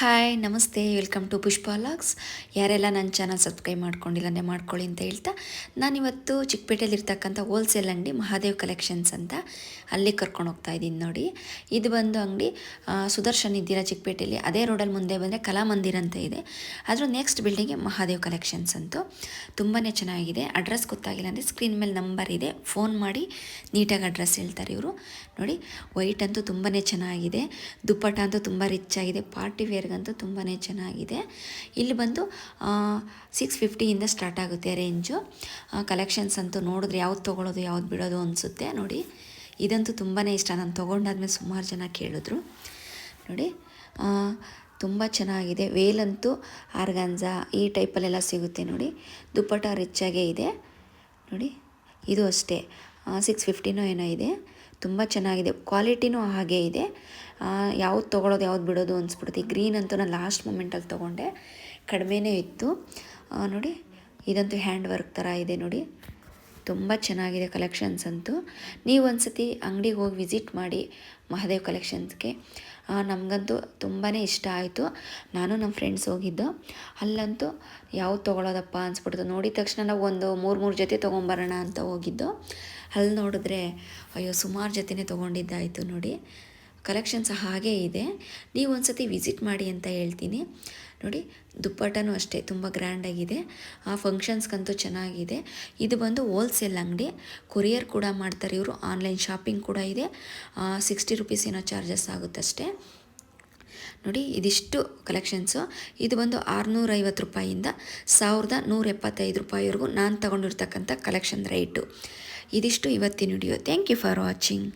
Hi ನಮಸ್ತೆ welcome to Pushpa logs ಯಾರೆಲ್ಲ ನನ್ನ ಚಾನಲ್ ಸಬ್ಸ್ಕ್ರೈಬ್ ಮಾಡ್ಕೊಂಡಿಲ್ಲ, ಅಂದರೆ ಮಾಡ್ಕೊಳ್ಳಿ ಅಂತ ಹೇಳ್ತಾ, ನಾನಿವತ್ತು ಚಿಕ್ಕಪೇಟೆಯಲ್ಲಿರ್ತಕ್ಕಂಥ ಹೋಲ್ಸೇಲ್ ಅಂಗಡಿ ಮಹಾದೇವ್ ಕಲೆಕ್ಷನ್ಸ್ ಅಂತ ಅಲ್ಲಿ ಕರ್ಕೊಂಡು ಹೋಗ್ತಾ ಇದ್ದೀನಿ ನೋಡಿ. ಇದು ಬಂದು ಅಂಗಡಿ ಸುದರ್ಶನ್ ಇದ್ದೀರಾ ಚಿಕ್ಕಪೇಟೆಯಲ್ಲಿ, ಅದೇ ರೋಡಲ್ಲಿ ಮುಂದೆ ಬಂದರೆ ಕಲಾಮಂದಿರ ಅಂತ ಇದೆ. ಅದರ ನೆಕ್ಸ್ಟ್ ಬಿಲ್ಡಿಂಗ್ಗೆ ಮಹಾದೇವ್ ಕಲೆಕ್ಷನ್ಸ್ ಅಂತೂ. ತುಂಬಾ ಚೆನ್ನಾಗಿದೆ. ಅಡ್ರೆಸ್ ಗೊತ್ತಾಗಿಲ್ಲ ಅಂದರೆ ಸ್ಕ್ರೀನ್ ಮೇಲೆ ನಂಬರ್ ಇದೆ. ಫೋನ್ ಮಾಡಿ ನೀಟಾಗಿ ಅಡ್ರೆಸ್ ಹೇಳ್ತಾರೆ ಇವರು. ನೋಡಿ ವೈಟ್ ಅಂತೂ ತುಂಬಾ ಚೆನ್ನಾಗಿದೆ. ದುಪ್ಪಟ್ಟ ಅಂತೂ ತುಂಬ ರಿಚ್ ಆಗಿದೆ. ಪಾರ್ಟಿ ವೇರ್ಗಂತೂ ತುಂಬಾ ಚೆನ್ನಾಗಿದೆ. ಇಲ್ಲಿ ಬಂದು ಸಿಕ್ಸ್ ಫಿಫ್ಟಿಯಿಂದ ಸ್ಟಾರ್ಟ್ ಆಗುತ್ತೆ ರೇಂಜು ಕಲೆಕ್ಷನ್ಸ್ ಅಂತೂ ನೋಡಿದ್ರೆ ಯಾವ್ದು ತೊಗೊಳೋದು ಯಾವ್ದು ಬಿಡೋದು ಅನಿಸುತ್ತೆ. ನೋಡಿ, ಇದಂತೂ ತುಂಬಾ ಇಷ್ಟ. ನಾನು ತೊಗೊಂಡಾದ್ಮೇಲೆ ಸುಮಾರು ಜನ ಕೇಳಿದ್ರು. ನೋಡಿ ತುಂಬ ಚೆನ್ನಾಗಿದೆ. ವೇಲಂತೂ ಆರ್ಗಾನ್ಜಾ ಈ ಟೈಪಲ್ಲೆಲ್ಲ ಸಿಗುತ್ತೆ ನೋಡಿ. ದುಪ್ಪಟ ರಿಚ್ಚಾಗೇ ಇದೆ. ನೋಡಿ, ಇದು ಅಷ್ಟೇ. ಸಿಕ್ಸ್ ಫಿಫ್ಟಿನೋ ಏನೋ ಇದೆ. ತುಂಬ ಚೆನ್ನಾಗಿದೆ. ಕ್ವಾಲಿಟಿನೂ ಹಾಗೇ ಇದೆ. ಯಾವ್ದು ತೊಗೊಳೋದು, ಯಾವ್ದು ಬಿಡೋದು ಅನಿಸ್ಬಿಡುತ್ತೆ. ಗ್ರೀನ್ ಅಂತೂ ನಾನು ಲಾಸ್ಟ್ ಮೂಮೆಂಟಲ್ಲಿ ತೊಗೊಂಡೆ. ಕಡಿಮೆನೇ ಇತ್ತು. ನೋಡಿ, ಇದಂತೂ ಹ್ಯಾಂಡ್ ವರ್ಕ್ ಥರ ಇದೆ ನೋಡಿ. ತುಂಬ ಚೆನ್ನಾಗಿದೆ ಕಲೆಕ್ಷನ್ಸ್ ಅಂತೂ. ನೀವು ಒಂದ್ಸತಿ ಅಂಗಡಿಗೆ ಹೋಗಿ ವಿಸಿಟ್ ಮಾಡಿ ಮಹಾದೇವ್ ಕಲೆಕ್ಷನ್ಸ್ಗೆ ನಮಗಂತೂ ತುಂಬಾ ಇಷ್ಟ ಆಯಿತು. ನಾನು ನಮ್ಮ ಫ್ರೆಂಡ್ಸ್ ಹೋಗಿದ್ದು. ಅಲ್ಲಂತೂ ಯಾವ್ದು ತೊಗೊಳೋದಪ್ಪ ಅನ್ಸ್ಬಿಡ್ತು. ನೋಡಿದ ತಕ್ಷಣ ನಾವು ಒಂದು ಮೂರು ಮೂರು ಜೊತೆ ತೊಗೊಂಬರೋಣ ಅಂತ ಹೋಗಿದ್ದು. ಅಲ್ಲಿ ನೋಡಿದ್ರೆ, ಅಯ್ಯೋ, ಸುಮಾರು ಜೊತೆನೇ ತೊಗೊಂಡಿದ್ದಾಯಿತು ನೋಡಿ. ಕಲೆಕ್ಷನ್ಸ್ ಹಾಗೇ ಇದೆ. ನೀವು ಒಂದ್ಸತಿ ವಿಸಿಟ್ ಮಾಡಿ ಅಂತ ಹೇಳ್ತೀನಿ. ನೋಡಿ, ದುಪ್ಪಟ್ಟನೂ ಅಷ್ಟೇ, ತುಂಬ ಗ್ರ್ಯಾಂಡಾಗಿದೆ. ಆ ಫಂಕ್ಷನ್ಸ್ಗಂತೂ ಚೆನ್ನಾಗಿದೆ. ಇದು ಬಂದು ಹೋಲ್ಸೇಲ್ ಅಂಗಡಿ. ಕೊರಿಯರ್ ಕೂಡ ಮಾಡ್ತಾರೆ ಇವರು, ಆನ್ಲೈನ್ ಶಾಪಿಂಗ್ ಕೂಡ ಇದೆ. ಸಿಕ್ಸ್ಟಿ ರುಪೀಸ್ ಏನೋ ಚಾರ್ಜಸ್ ಆಗುತ್ತೆ ಅಷ್ಟೇ ನೋಡಿ, ಇದಿಷ್ಟು ಕಲೆಕ್ಷನ್ಸು. ಇದು ಬಂದು ಆರುನೂರೈವತ್ತು ರೂಪಾಯಿಯಿಂದ ಸಾವಿರದ ನೂರ ಎಪ್ಪತ್ತೈದು ರೂಪಾಯಿವರೆಗೂ ನಾನು ತಗೊಂಡಿರ್ತಕ್ಕಂಥ ಕಲೆಕ್ಷನ್ ರೈಟು. ಇದಿಷ್ಟು ಇವತ್ತಿನ video. Thank you for watching